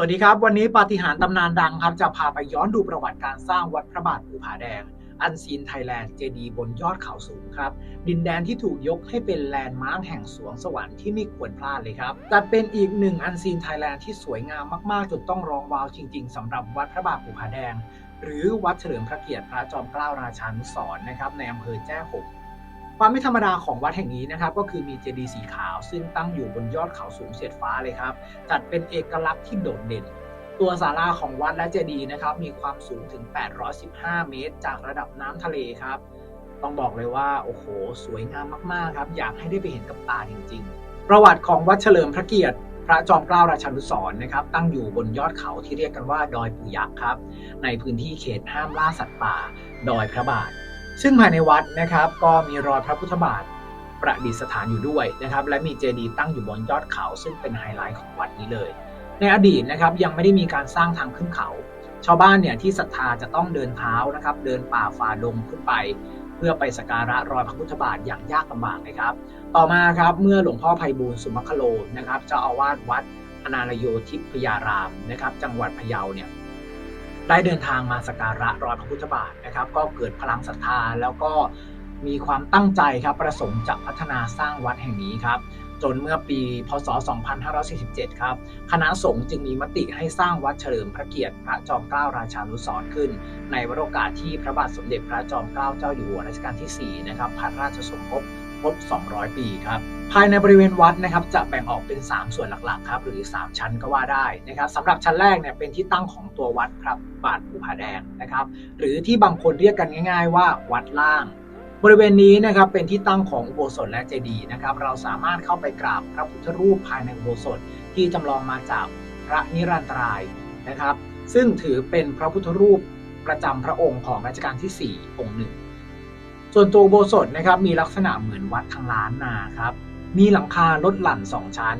สวัสดีครับ วันนี้ปาฏิหาริย์ตำนานดังครับ จะพาไปย้อนดูประวัติการสร้างวัดพระบาทภูผาแดง อันซีนไทยแลนด์เจดีบนยอดเขาสูงครับ ดินแดนที่ถูกยกให้เป็นแลนด์มาร์คแห่งสวงสวรรค์ที่ไม่ควรพลาดเลยครับจัดเป็นอีกหนึ่งอันซีนไทยแลนด์ที่สวยงามมากๆจนต้องร้องว้าวจริง ๆสำหรับวัดพระบาทภูผาแดง หรือวัดเฉลิมพระเกียรติพระจอมเกล้าราชานุสรณ์นะครับในอำเภอแจ้ห่ม ความไม่ธรรมดาของวัดแห่งนี้นะครับ ก็คือมีเจดีย์สีขาว ซึ่งตั้งอยู่บนยอดเขาสูงเสียดฟ้าเลยครับ จัดเป็นเอกลักษณ์ที่โดดเด่น ตัวศาลาของวัดและเจดีย์นะครับ มีความสูงถึง 815 เมตร จากระดับน้ำทะเลครับ ต้องบอกเลยว่าโอ้โห สวยงามมากๆครับ อยากให้ได้ไปเห็นกับตาจริง ๆ ประวัติของวัดเฉลิมพระเกียรติพระจอมเกล้าราชานุสรนะครับ ตั้งอยู่บนยอดเขาที่เรียกกันว่า ดอยปูยักษ์ครับ ในพื้นที่เขตห้ามล่าสัตว์ป่า ดอยพระบาท ซึ่งภายในวัดนะครับก็มีรอยพระพุทธบาทประดิษฐานอยู่ด้วยนะครับ และมีเจดีย์ตั้งอยู่บนยอดเขา ซึ่งเป็นไฮไลท์ของวัดนี้เลย ในอดีตนะครับยังไม่ได้มีการสร้างทางขึ้นเขา ชาวบ้านเนี่ยที่ศรัทธาจะต้องเดินเท้านะครับ เดินป่าฝ่าดงขึ้นไป เพื่อไปสักการะรอยพระพุทธบาทอย่างยากลำบากนะครับ ต่อมาครับเมื่อหลวงพ่อไพบูลย์สุมัคโลนะครับเจ้าอาวาสวัดอนารโยทิพยารามนะครับ จังหวัดพะเยาเนี่ย ได้เดินทางมาสักการะรอยพระพุทธบาทนะครับ ก็เกิดพลังศรัทธาแล้วก็มีความตั้งใจครับประสงค์จะพัฒนาสร้างวัดแห่งนี้ครับจนเมื่อปี พศ 2547 ครับ คณะสงฆ์จึงมีมติให้สร้างวัดเฉลิมพระเกียรติพระจอมเกล้าราชานุสรณ์ขึ้น ในวโรกาสที่พระบาทสมเด็จพระจอมเกล้าเจ้าอยู่หัวรัชกาลที่ 4 นะครับ พระราชสมภพ ครบ 200 ปีครับภายในบริเวณวัดนะครับจะแบ่งออกเป็น 3 ส่วนหลักๆครับหรือ 3 ชั้นก็ว่าได้นะครับสำหรับชั้นแรกเนี่ยเป็นที่ตั้งของตัววัดพระบาทภูผาแดงนะครับ หรือที่บางคนเรียกกันง่าย ๆ ว่าวัดล่าง บริเวณนี้นะครับเป็นที่ตั้งของอุโบสถและเจดีย์นะครับ เราสามารถเข้าไปกราบพระพุทธรูปภายในอุโบสถที่จำลองมาจากพระนิรันตรายนะครับ ซึ่งถือเป็นพระพุทธรูปประจำพระองค์ของรัชกาลที่ 4 องค์หนึ่ง ส่วนตัวอุโบสถนะครับมีลักษณะเหมือนวัดทางล้านนาครับ มีหลังคาลดหลั่น2ชั้น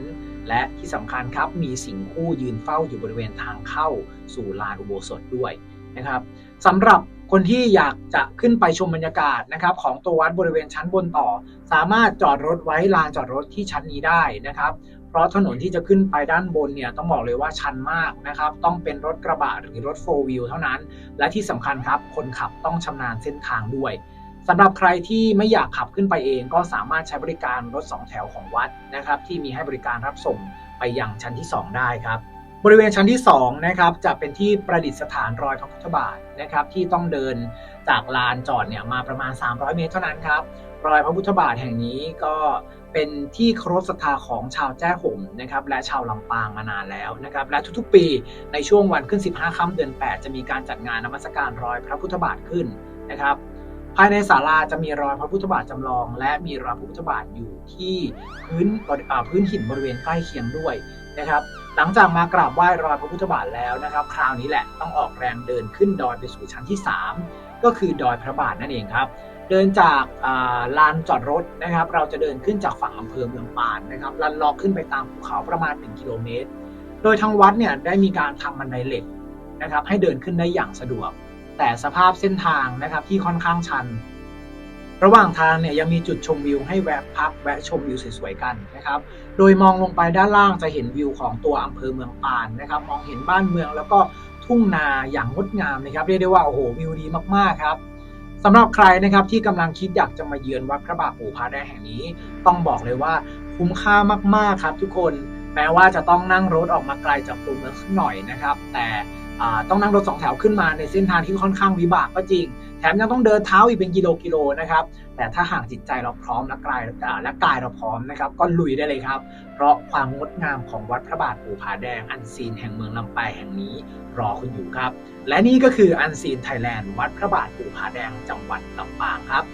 และที่สำคัญครับมีสิงคู่ยืนเฝ้าอยู่บริเวณทางเข้าสู่ลานอุโบสถด้วยนะครับสำหรับคนที่อยากจะขึ้นไปชมบรรยากาศนะครับของตัววัดบริเวณชั้นบนต่อ สามารถจอดรถไว้ลานจอดรถที่ชั้นนี้ได้นะครับ เพราะถนนที่จะขึ้นไปด้านบนเนี่ยต้องบอกเลยว่าชันมากนะครับ ต้องเป็นรถกระบะหรือรถโฟล์วิวเท่านั้น และที่สำคัญครับคนขับต้องชำนาญเส้นทางด้วย สำหรับใครที่ไม่อยากขับขึ้นไปเองก็สามารถใช้บริการรถ2แถวของวัดนะครับที่มีให้บริการรับส่งไปยังชั้นที่ 2 ได้ครับ บริเวณชั้นที่2นะครับจะเป็นที่ประดิษฐานรอยพระพุทธบาทนะครับที่ต้องเดินจากลานจอดเนี่ยมาประมาณ 300 เมตรเท่านั้นครับรอยพระพุทธบาทแห่งนี้ก็เป็นที่เคารพศรัทธาของชาวแจ้ห่มนะครับและชาวลำปางมานานแล้วนะครับและทุกๆปีในช่วงวันขึ้น 15 ค่ำเดือน 8 จะมีการจัดงานนมัสการรอยพระพุทธบาทขึ้นนะครับ ภายในศาลาจะมีรอยพระพุทธบาทจำลอง และมีรอยพระพุทธบาทอยู่ที่พื้นพื้นหินบริเวณใกล้เคียงด้วยนะครับ หลังจากมากราบไหว้รอยพระพุทธบาทแล้วนะครับ คราวนี้แหละต้องออกแรงเดินขึ้นดอยไปสู่ชั้นที่ 3 ก็คือดอยพระบาทนั่นเองครับ เดินจากาลานจอดรถนะครับ เราจะเดินขึ้นจากฝั่งอำเภอเมืองปานนะครับลันลาะขึ้นไปตามภูเขาประมาณ 1 กิโลเมตร โดยทางวัดเนี่ยได้มีการทำบันไดเหล็กนะครับ ให้เดินขึ้นได้อย่างสะดวก แต่สภาพเส้นทางนะครับที่ค่อนข้างชัน ระหว่างทางเนี่ยยังมีจุดชมวิวให้แวะพักแวะชมวิวสวยๆกันนะครับ โดยมองลงไปด้านล่างจะเห็นวิวของตัวอำเภอเมืองปานนะครับ มองเห็นบ้านเมืองแล้วก็ทุ่งนาอย่างงดงามนะครับเรียกได้ว่าโอ้โหวิวดีมากๆครับสำหรับใครนะครับที่กำลังคิดอยากจะมาเยือนวัดพระบาทปู่พาแดงแห่งนี้ ต้องบอกเลยว่าคุ้มค่ามากๆครับทุกคนแม้ว่าจะต้องนั่งรถออกมาไกลจากตัวเมืองหน่อยนะครับ แต่ ต้องนั่งรถสองแถวขึ้นมาในเส้นทางที่ค่อนข้างวิบากก็จริง แถมยังต้องเดินเท้าอีกเป็นกิโลกิโลนะครับ แต่ถ้าหากจิตใจเราพร้อมและกายและกายเราพร้อมนะครับ ก็ลุยได้เลยครับ เพราะความงดงามของวัดพระบาทปู่ผาแดง อันซีนแห่งเมืองลำปายแห่งนี้รอคุณอยู่ครับ และนี่ก็คืออันซีนไทยแลนด์วัดพระบาทปู่ผาแดงจังหวัดลำปางครับ